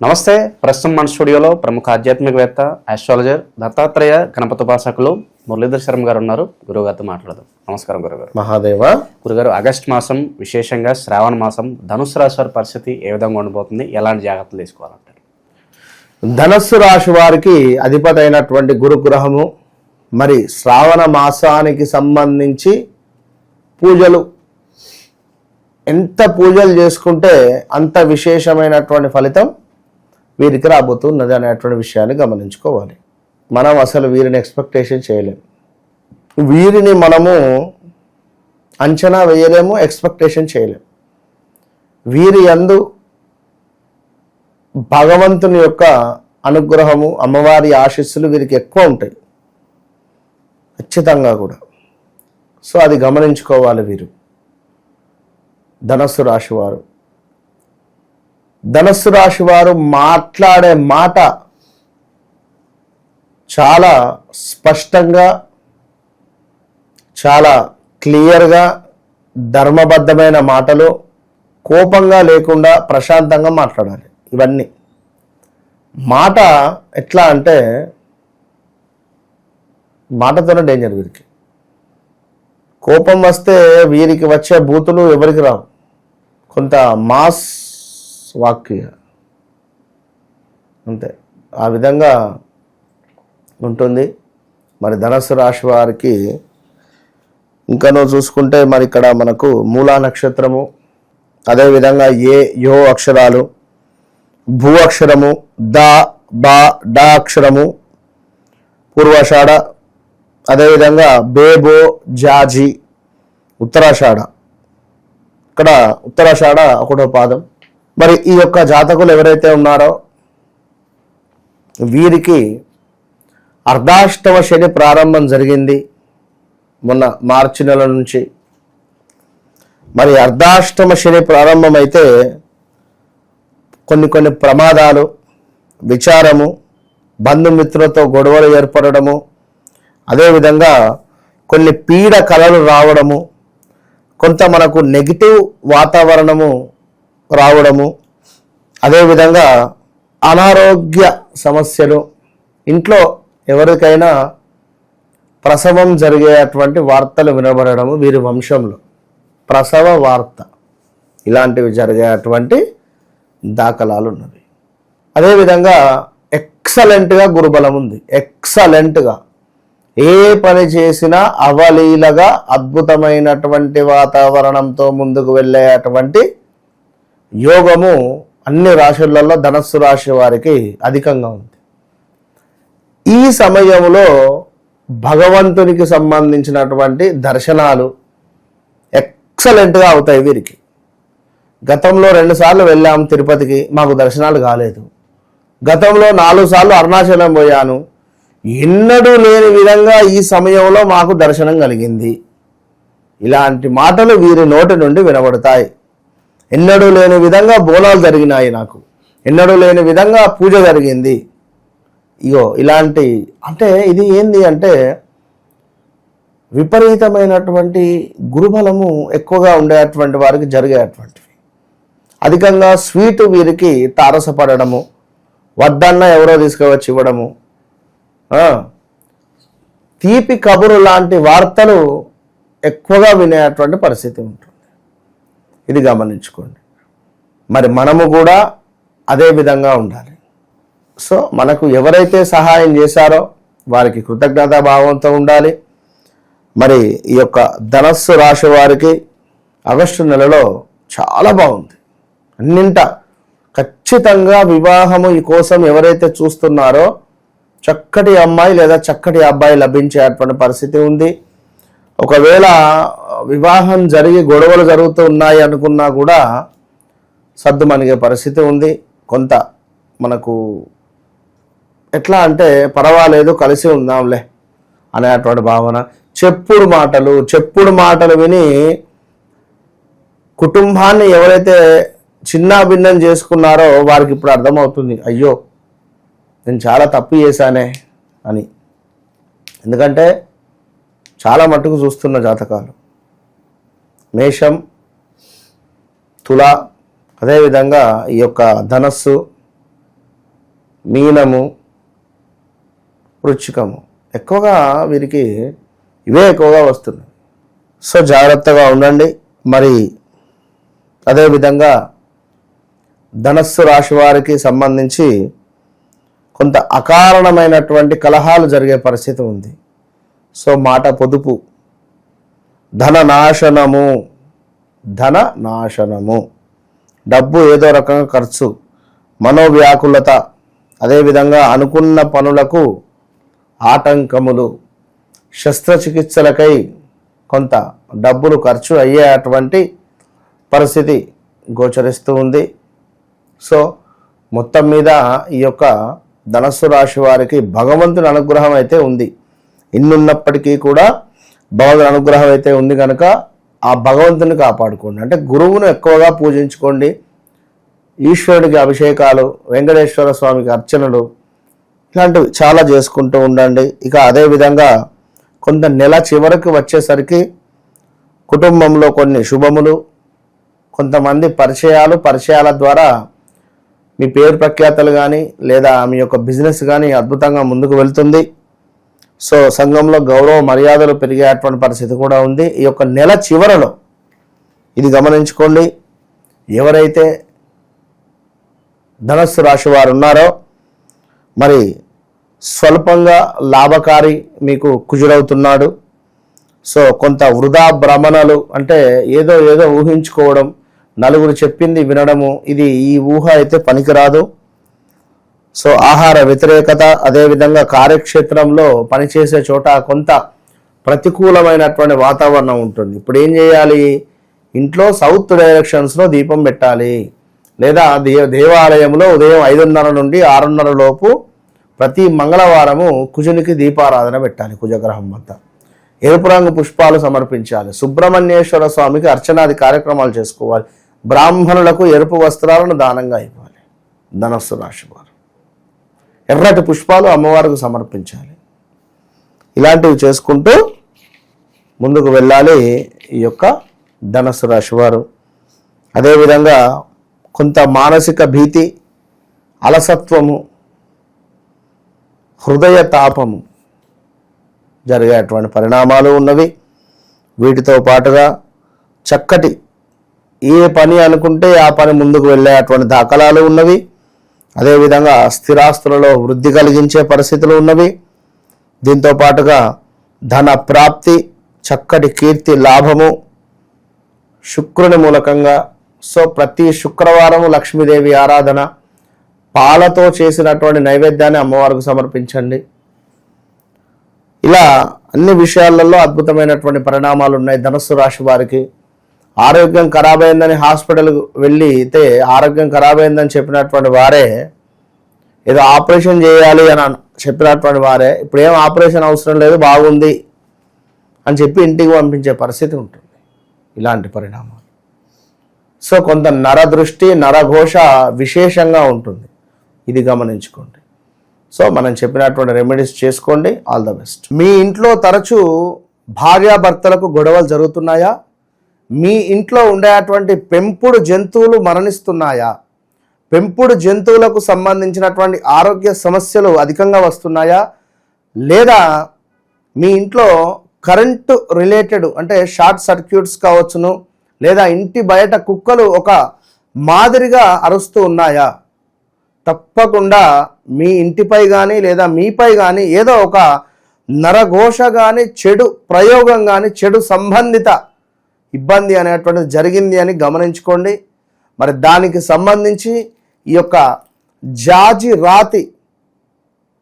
నమస్తే ప్రస్తుతం మన స్టూడియోలో ప్రముఖ ఆధ్యాత్మికవేత్త ఆస్ట్రాలజర్ దత్తాత్రేయ గణపతోపాసకులు మురళీధర్ శర్మ గారు ఉన్నారు. గురువుగారితో మాట్లాడదాం. నమస్కారం గురుగారు మహాదేవ. గురుగారు ఆగస్ట్ మాసం విశేషంగా శ్రావణ మాసం ధనుసు రాశి వారి పరిస్థితి ఏ విధంగా ఉండబోతుంది? ఎలాంటి జాగ్రత్తలు తీసుకోవాలంటారు? ధనస్సు రాశి వారికి అధిపతి అయినటువంటి గురుగ్రహము మరి శ్రావణ మాసానికి సంబంధించి పూజలు. ఎంత పూజలు చేసుకుంటే అంత విశేషమైనటువంటి ఫలితం వీరికి రాబోతున్నది అనేటువంటి విషయాన్ని గమనించుకోవాలి. మనం అసలు వీరిని ఎక్స్పెక్టేషన్ చేయలేం వీరిని మనము అంచనా వేయలేము ఎక్స్పెక్టేషన్ చేయలేము. వీరి అందు భగవంతుని యొక్క అనుగ్రహము అమ్మవారి ఆశీస్సులు వీరికి ఎక్కువ ఉంటాయి. ఖచ్చితంగా కూడా. సో అది గమనించుకోవాలి వీరు. ధనస్సు రాశివారు ధనస్సు రాశి వారు మాట్లాడే మాట చాలా స్పష్టంగా చాలా క్లియర్గా ధర్మబద్ధమైన మాటలు కోపంగా లేకుండా ప్రశాంతంగా మాట్లాడాలి. ఇవన్నీ. మాట ఎట్లా అంటే మాటతోనే డేంజర్ వీరికి? కోపం వస్తే వీరికి వచ్చే బూతులు ఎవరికి రావు. కొంత మాస్ వాక్య అంతే. ఆ విధంగా ఉంటుంది. మరి ధనస్సు రాశి వారికి ఇంకనో చూసుకుంటే మరి ఇక్కడ మనకు మూలా నక్షత్రము అదేవిధంగా ఏ యో అక్షరాలు భూ అక్షరము ద బా డా అక్షరము పూర్వాషాఢ అదేవిధంగా బేబో జాజి ఉత్తరాషాఢ. ఇక్కడ ఉత్తరాషాఢ ఒకటో పాదం. మరి ఈ యొక్క జాతకులు ఎవరైతే ఉన్నారో వీరికి అర్ధాష్టమ శని ప్రారంభం జరిగింది మొన్న మార్చి నెల నుంచి. మరి అర్ధాష్టమ శని ప్రారంభమైతే కొన్ని కొన్ని ప్రమాదాలు విచారము బంధుమిత్రులతో గొడవలు ఏర్పడము అదేవిధంగా కొన్ని పీడ కళలు రావడము కొంత మనకు నెగిటివ్ వాతావరణము రావడము. అదేవిధంగా అనారోగ్య సమస్యలు. ఇంట్లో ఎవరికైనా ప్రసవం జరిగేటువంటి వార్తలు వినబడము వీరి వంశంలో. ప్రసవ వార్త. ఇలాంటివి జరిగేటువంటి దాఖలాలు ఉన్నవి అదేవిధంగా ఎక్సలెంట్గా గురుబలం ఉంది. ఎక్సలెంట్గా. ఏ పని చేసినా అవలీలగా అద్భుతమైనటువంటి వాతావరణంతో ముందుకు వెళ్ళేటువంటి యోగము అన్ని రాశులలో ధనస్సు రాశి వారికి అధికంగా ఉంది. ఈ సమయంలో భగవంతునికి సంబంధించినటువంటి దర్శనాలు ఎక్సలెంట్గా అవుతాయి వీరికి. గతంలో రెండుసార్లు వెళ్ళాము తిరుపతికి మాకు దర్శనాలు కాలేదు. గతంలో నాలుగు సార్లు అరుణాచలం పోయాను. ఎన్నడూ లేని విధంగా ఈ సమయంలో మాకు దర్శనం కలిగింది. ఇలాంటి మాటలు వీరి నోటి నుండి వినబడతాయి. ఎన్నడూ లేని విధంగా బోనాలు జరిగినాయి నాకు. ఎన్నడూ లేని విధంగా పూజ జరిగింది. ఇగో ఇలాంటి అంటే ఇది ఏంది అంటే విపరీతమైనటువంటి గురుబలము ఎక్కువగా ఉండేటువంటి వారికి జరిగేటువంటివి. అధికంగా స్వీట్ వీరికి తారసపడము వద్దన్న ఎవరో తీసుకువచ్చి ఇవ్వడము తీపి కబురు లాంటి వార్తలు ఎక్కువగా వినేటువంటి పరిస్థితి ఉంటుంది. ఇది గమనించుకోండి. మరి మనము కూడా అదే విధంగా ఉండాలి. సో మనకు ఎవరైతే సహాయం చేశారో వారికి కృతజ్ఞతా భావంతో ఉండాలి. మరి ఈ యొక్క ధనస్సు రాశి వారికి ఆగస్టు నెలలో చాలా బాగుంది. అన్నింట ఖచ్చితంగా వివాహము ఈ కోసం ఎవరైతే చూస్తున్నారో చక్కటి అమ్మాయి లేదా చక్కటి అబ్బాయి లభించేటువంటి పరిస్థితి ఉంది. ఒకవేళ వివాహం జరిగి గొడవలు జరుగుతూ ఉన్నాయి అనుకున్నా కూడా సర్దుమణిగే పరిస్థితి ఉంది. కొంత మనకు ఎట్లా అంటే పర్వాలేదు కలిసి ఉందాంలే అనేటువంటి భావన. చెప్పుడు మాటలు చెప్పుడు మాటలు విని కుటుంబాన్ని ఎవరైతే చిన్న భిన్నం చేసుకున్నారో వారికి ఇప్పుడు అర్థమవుతుంది అయ్యో నేను చాలా తప్పు చేశానే అని. ఎందుకంటే చాలా మట్టుకు చూస్తున్న జాతకాలు. మేషం తుల అదేవిధంగా ఈ యొక్క ధనస్సు మీనము వృచ్చికము. ఎక్కువగా వీరికి ఇవే ఎక్కువగా వస్తున్నాయి. సో జాగ్రత్తగా ఉండండి. మరి అదేవిధంగా ధనస్సు రాశి వారికి సంబంధించి కొంత అకారణమైనటువంటి కలహాలు జరిగే పరిస్థితి ఉంది. సో మాట పొదుపు. ధన నాశనము ధన నాశనము డబ్బు ఏదో రకంగా ఖర్చు. మనోవ్యాకులత. అదేవిధంగా అనుకున్న పనులకు ఆటంకములు. శస్త్రచికిత్సలకై కొంత డబ్బులు ఖర్చు అయ్యేటువంటి పరిస్థితి గోచరిస్తూ ఉంది. సో మొత్తం మీద ఈ యొక్క ధనస్సు రాశి వారికి భగవంతుని అనుగ్రహం అయితే ఉంది. ఇన్నున్నప్పటికీ కూడా భగవంతుని అనుగ్రహం అయితే ఉంది కనుక ఆ భగవంతుని కాపాడుకోండి. అంటే గురువును ఎక్కువగా పూజించుకోండి. ఈశ్వరుడికి అభిషేకాలు వెంకటేశ్వర స్వామికి అర్చనలు ఇలాంటివి చాలా చేసుకుంటూ ఉండండి. ఇక అదేవిధంగా కొంత నెల చివరకు వచ్చేసరికి కుటుంబంలో కొన్ని శుభములు కొంతమంది పరిచయాలు పరిచయాల ద్వారా మీ పేరు ప్రఖ్యాతలు కానీ లేదా మీ యొక్క బిజినెస్ కానీ అద్భుతంగా ముందుకు వెళ్తుంది. సో సంఘంలో గౌరవ మర్యాదలు పెరిగేటువంటి పరిస్థితి కూడా ఉంది. ఈ యొక్క నెల చివరలో ఇది గమనించుకోండి. ఎవరైతే ధనస్సు రాశి వారు ఉన్నారో మరి స్వల్పంగా లాభకారి మీకు కుజుడవుతున్నాడు. సో కొంత వృధా భ్రమణలు అంటే ఏదో ఏదో ఊహించుకోవడం నలుగురు చెప్పింది వినడము ఇది ఈ ఊహ అయితే పనికిరాదు. సో ఆహార వ్యతిరేకత అదేవిధంగా కార్యక్షేత్రంలో పనిచేసే చోట కొంత ప్రతికూలమైనటువంటి వాతావరణం ఉంటుంది. ఇప్పుడు ఏం చేయాలి? ఇంట్లో సౌత్ డైరెక్షన్స్లో దీపం పెట్టాలి. లేదా దే దేవాలయంలో ఉదయం ఐదున్నర నుండి ఆరున్నర లోపు ప్రతి మంగళవారము కుజునికి దీపారాధన పెట్టాలి కుజగ్రహం వద్ద ఎరుపు రంగు పుష్పాలు సమర్పించాలి. సుబ్రహ్మణ్యేశ్వర స్వామికి అర్చనాది కార్యక్రమాలు చేసుకోవాలి. బ్రాహ్మణులకు ఎరుపు వస్త్రాలను దానంగా ఇవ్వాలి. ధనస్సు రాశి వారు. ఎర్రటి పుష్పాలు అమ్మవారికి సమర్పించాలి. ఇలాంటివి చేసుకుంటూ ముందుకు వెళ్ళాలి ఈ యొక్క ధనస్సు రాశి వారు. అదేవిధంగా కొంత మానసిక భీతి అలసత్వము హృదయ తాపము జరిగేటువంటి పరిణామాలు ఉన్నవి. వీటితో పాటుగా చక్కటి ఏ పని అనుకుంటే ఆ పని ముందుకు వెళ్ళేటువంటి దాఖలాలు ఉన్నవి. అదేవిధంగా స్థిరాస్తులలో వృద్ధి కలిగించే పరిస్థితులు ఉన్నవి. దీంతో పాటుగా ధన ప్రాప్తి చక్కటి కీర్తి లాభము శుక్రుని మూలకంగా సో ప్రతి శుక్రవారం లక్ష్మీదేవి ఆరాధన పాలతో చేసినటువంటి నైవేద్యాన్ని అమ్మవారికి సమర్పించండి. ఇలా అన్ని విషయాలలో అద్భుతమైనటువంటి పరిణామాలు ఉన్నాయి ధనస్సు రాశి వారికి. ఆరోగ్యం ఖరాబ్ అయిందని హాస్పిటల్కి వెళ్ళి అయితే ఆరోగ్యం ఖరాబ్ అయిందని చెప్పినటువంటి వారే ఏదో ఆపరేషన్ చేయాలి అని చెప్పినటువంటి వారే ఇప్పుడు ఏం ఆపరేషన్ అవసరం లేదు బాగుంది అని చెప్పి ఇంటికి పంపించే పరిస్థితి ఉంటుంది. ఇలాంటి పరిణామాలు. సో కొంత నరదృష్టి నరఘోష విశేషంగా ఉంటుంది. ఇది గమనించుకోండి. సో మనం చెప్పినటువంటి రెమెడీస్ చేసుకోండి. All the best. మీ ఇంట్లో తరచూ భార్యాభర్తలకు గొడవలు జరుగుతున్నాయా? మీ ఇంట్లో ఉండేటువంటి పెంపుడు జంతువులు మరణిస్తున్నాయా? పెంపుడు జంతువులకు సంబంధించినటువంటి ఆరోగ్య సమస్యలు అధికంగా వస్తున్నాయా? లేదా మీ ఇంట్లో కరెంటు రిలేటెడ్ అంటే షార్ట్ సర్క్యూట్స్ కావచ్చును లేదా ఇంటి బయట కుక్కలు ఒక మాదిరిగా అరుస్తూ ఉన్నాయా? తప్పకుండా మీ ఇంటిపై కానీ లేదా మీపై కానీ ఏదో ఒక నరఘోష కానీ చెడు ప్రయోగం కానీ చెడు సంబంధిత ఇబ్బంది అనేటువంటిది జరిగింది అని గమనించుకోండి. మరి దానికి సంబంధించి ఈ యొక్క జాజి రాతి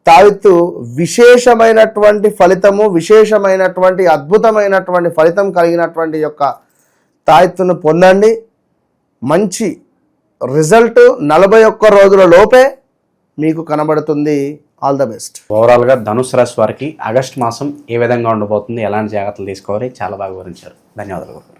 తావిత్తు విశేషమైనటువంటి ఫలితము విశేషమైనటువంటి అద్భుతమైనటువంటి ఫలితం కలిగినటువంటి యొక్క తాయెత్తును పొందండి. మంచి రిజల్ట్ నలభై ఒక్క రోజుల లోపే మీకు కనబడుతుంది. All the best. ఓవరాల్గా ధనుసు రాశి వారికి ఆగస్ట్ మాసం ఏ విధంగా ఉండబోతుంది ఎలాంటి జాగ్రత్తలు తీసుకోవాలి చాలా బాగా వివరించారు. ధన్యవాదాలు.